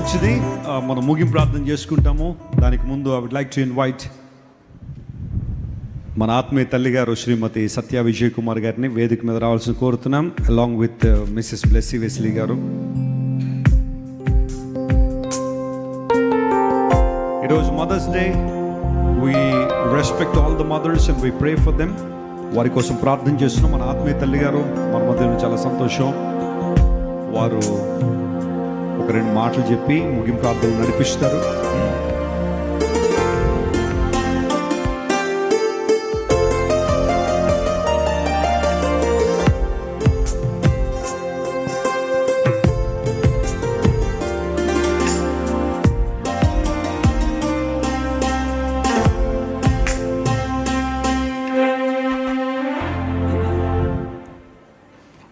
మంచిది. మనం ముగింపు ప్రార్థన చేసుకుంటాము. దానికి ముందు I would like to invite మన ఆత్మీయ తల్లి గారు శ్రీమతి సత్య విజయ్ కుమార్ గారిని వేదిక మీద రావాల్సిన కోరుతున్నాం along with Mrs Blessy Wesley గారు. ఈరోజు Mother's Day we respect all the mothers and we pray for them వారి కోసం ప్రార్థన చేస్తున్నాం మన ఆత్మీయ తల్లి గారు మన మధ్య చాలా సంతోషం. వారు ఒక రెండు మాటలు చెప్పి ముగింపు ప్రార్థనలు నడిపిస్తారు.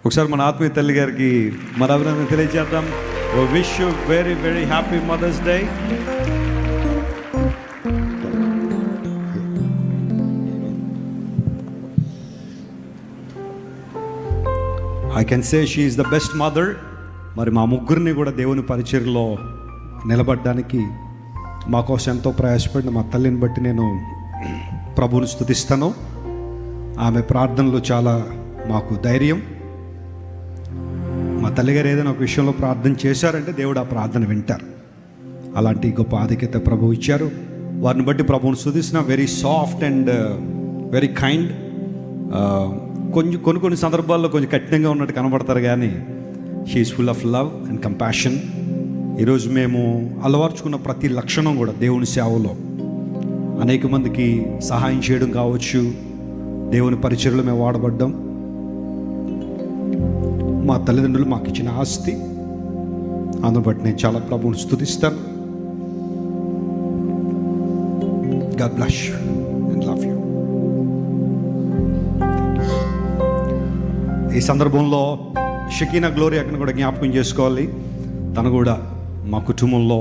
ఒకసారి మన ఆత్మీయ తల్లి గారికి మన అభినందన తెలియజేద్దాం. Wish you very very happy Mother's Day I can say she is the best mother మరి మా ముగ్గురిని కూడా దేవుని పరిచయలో నిలబడడానికి మా కోసం ఎంతో ప్రయాసపడిన మా తల్లిని బట్టి నేను ప్రభువుని స్థుతిస్తాను ఆమె ప్రార్థనలు చాలా మాకు ధైర్యం. మా తల్లిగారు ఏదైనా ఒక విషయంలో ప్రార్థన చేశారంటే దేవుడు ఆ ప్రార్థన వింటారు. అలాంటి గొప్ప ఆధిక్యత ప్రభు ఇచ్చారు. వారిని బట్టి ప్రభువుని సుధిస్తున్న very soft and very kind కొంచెం కొన్ని కొన్ని సందర్భాల్లో కొంచెం కఠినంగా ఉన్నట్టు కనబడతారు కానీ she is full of love and compassion ఈరోజు మేము అలవర్చుకున్న ప్రతి లక్షణం కూడా దేవుని సేవలో. అనేక మందికి సహాయం చేయడం కావచ్చు. దేవుని పరిచయలు మేము వాడబడ్డాం. మా తల్లిదండ్రులు మాకు ఇచ్చిన ఆస్తి. అందును బట్టి నేను చాలా ప్రభువుని స్థుతిస్తాను God bless and love you ఈ సందర్భంలో షకీనా గ్లోరీ అక్కడ కూడా జ్ఞాపకం చేసుకోవాలి. తను కూడా మా కుటుంబంలో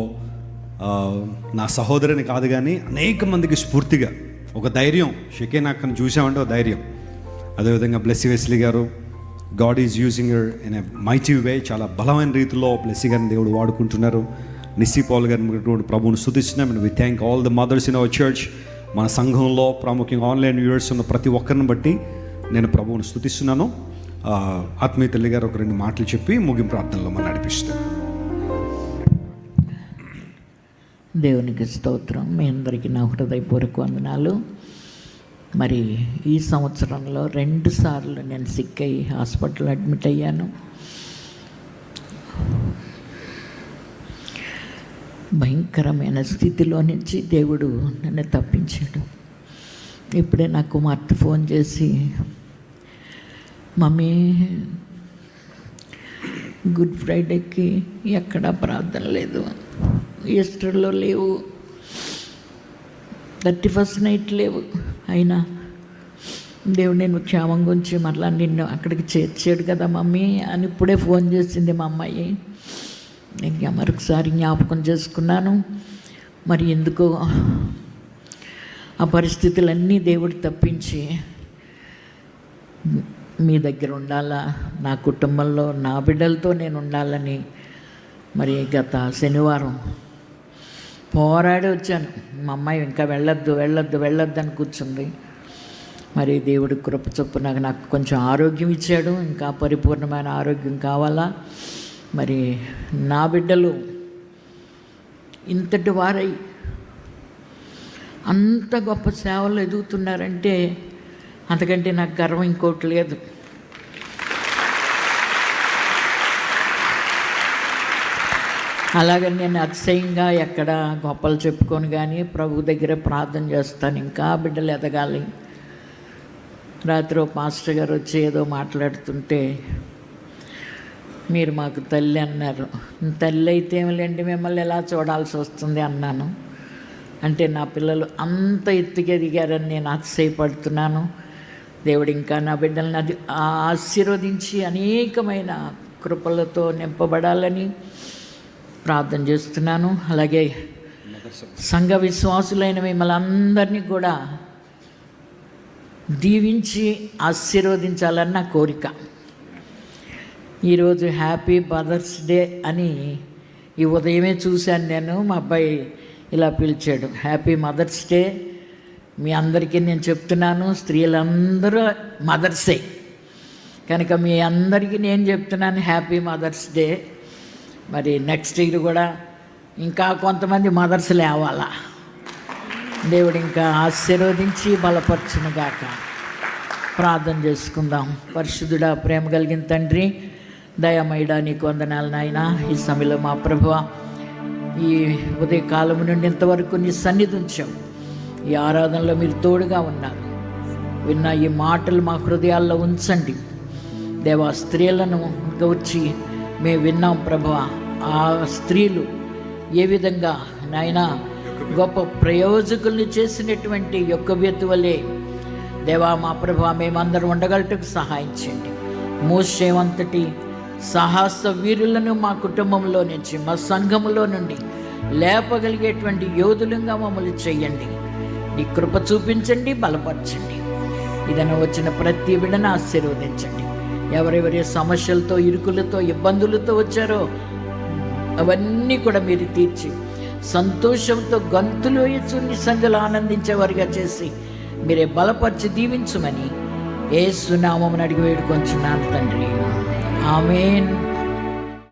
నా సహోదరిని కాదు కానీ అనేక మందికి స్ఫూర్తిగా ఒక ధైర్యం. షకీనా అక్కను చూసామంటే ఒక ధైర్యం. అదేవిధంగా బ్లెస్సి వెస్లీ గారు God is using in a mighty way చాలా బలమైన రీతిలో బ్లెస్సింగ్ గారిని దేవుడు వాడుకుంటున్నారు. నిస్సీ పాల్ గారిని ప్రభువును ప్రభువుని స్థుతిస్తున్నాం. We thank all the mothers in our church మన సంఘంలో ప్రాముఖ్యంగా ఆన్లైన్ వ్యూవర్స్ ఉన్న ప్రతి ఒక్కరిని బట్టి నేను ప్రభువుని స్థుతిస్తున్నాను. ఆత్మీయ తల్లి గారు ఒక రెండు మాటలు చెప్పి ముగింపు ప్రార్థనలో మనం నడిపిస్తాను దేవునికి స్తోత్రం. మీ అందరికీ నా హృదయపూర్వక వందనాలు. మరి ఈ సంవత్సరంలో రెండు సార్లు నేను సిక్ అయ్యి హాస్పిటల్ అడ్మిట్ అయ్యాను. భయంకరమైన స్థితిలో నుంచి దేవుడు నన్ను తప్పించాడు. ఇప్పుడే నా కుమార్తె ఫోన్ చేసి మమ్మీ గుడ్ ఫ్రైడేకి ఎక్కడా ప్రార్థన లేదు. ఈస్టర్లో లేవు. థర్టీ ఫస్ట్ నైట్ లేవు. అయినా దేవుడు నేను క్షేమం గురించి మరలా నిన్ను అక్కడికి చేర్చాడు కదా మమ్మీ అని ఇప్పుడే ఫోన్ చేసింది మా అమ్మాయి. నేను మరొకసారి జ్ఞాపకం చేసుకున్నాను. మరి ఎందుకో ఆ పరిస్థితులన్నీ దేవుడు తప్పించి మీ దగ్గర ఉండాలా? నా కుటుంబంలో నా బిడ్డలతో నేను ఉండాలని మరి గత శనివారం పోరాడి వచ్చాను. మా అమ్మాయి ఇంకా వెళ్ళొద్దు వెళ్ళొద్దు వెళ్ళొద్దు అని కూర్చుంది. మరి దేవుడి కృప చొప్పున నాకు కొంచెం ఆరోగ్యం ఇచ్చాడు. ఇంకా పరిపూర్ణమైన ఆరోగ్యం కావాలా? మరి నా బిడ్డలు ఇంతటి వారై అంత గొప్ప సేవలు ఎదుగుతున్నారంటే అంతకంటే నాకు గర్వం ఇంకోటి లేదు. అలాగని నేను అతిశయంగా ఎక్కడ గొప్పలు చెప్పుకొని కానీ ప్రభు దగ్గర ప్రార్థన చేస్తాను. ఇంకా బిడ్డలు ఎదగాలి. రాత్రి పాస్టర్ గారు వచ్చి ఏదో మాట్లాడుతుంటే మీరు మాకు తల్లి అన్నారు. తల్లి అయితే ఏమిలేండి మిమ్మల్ని ఎలా చూడాల్సి వస్తుంది అన్నాను. అంటే నా పిల్లలు అంత ఎత్తుకి ఎదిగారని నేను అతిశయపడుతున్నాను. దేవుడు ఇంకా నా బిడ్డలను అది ఆశీర్వదించి అనేకమైన కృపలతో నింపబడాలని ప్రార్థన చేస్తున్నాను. అలాగే సంఘ విశ్వాసులైన మిమ్మల్ని అందరినీ కూడా దీవించి ఆశీర్వదించాలని నా కోరిక. ఈరోజు హ్యాపీ మదర్స్ డే అని ఈ ఉదయమే చూశాను నేను. మా అబ్బాయి ఇలా పిలిచాడు హ్యాపీ మదర్స్ డే. మీ అందరికీ నేను చెప్తున్నాను స్త్రీలందరూ మదర్సే. కనుక మీ అందరికీ నేను చెప్తున్నాను హ్యాపీ మదర్స్ డే. మరి నెక్స్ట్ ఇయర్ కూడా ఇంకా కొంతమంది మదర్స్ లేవాలా? దేవుడు ఇంకా ఆశీర్వదించి బలపరచునుగాక ప్రార్థన చేసుకుందాం. పరిశుద్ధుడా ప్రేమ కలిగిన తండ్రి దయమైడా నీకు వందనాలు నాయన. ఈ సమయంలో మా ప్రభు ఈ ఉదయకాలం నుండి ఇంతవరకు నీ సన్నిధి ఉంచావు. ఈ ఆరాధనలో మీరు తోడుగా ఉన్నారు. విన్న ఈ మాటలు మా హృదయాల్లో ఉంచండి. దేవా స్త్రీలను గౌర్చి మేము విన్నాం ప్రభు ఆ స్త్రీలు ఏ విధంగా నాయన గొప్ప ప్రయోజకుల్ని చేసినటువంటి యొక్క వ్యక్తి వలె దేవా మా ప్రభు మేమందరం ఉండగలటకు సహాయం చేయండి. మోసేవంతటి సాహస వీరులను మా కుటుంబంలో నుంచి మా సంఘములో నుండి లేపగలిగేటువంటి యోధులుగా మమ్మల్ని చేయండి. నీ కృప చూపించండి బలపరచండి. ఇదన వచ్చిన ప్రతి విడన ఆశీర్వదించండి. ఎవరెవరి సమస్యలతో ఇరుకులతో ఇబ్బందులతో వచ్చారో అవన్నీ కూడా మీరు తీర్చి సంతోషంతో గంతులు వేయచ్చు నిస్సంగలు ఆనందించేవారిగా చేసి మీరే బలపరిచి దీవించమని ఏ సునామం అడిగి వేడుకొంచున్నాను తండ్రి. ఆమెన్.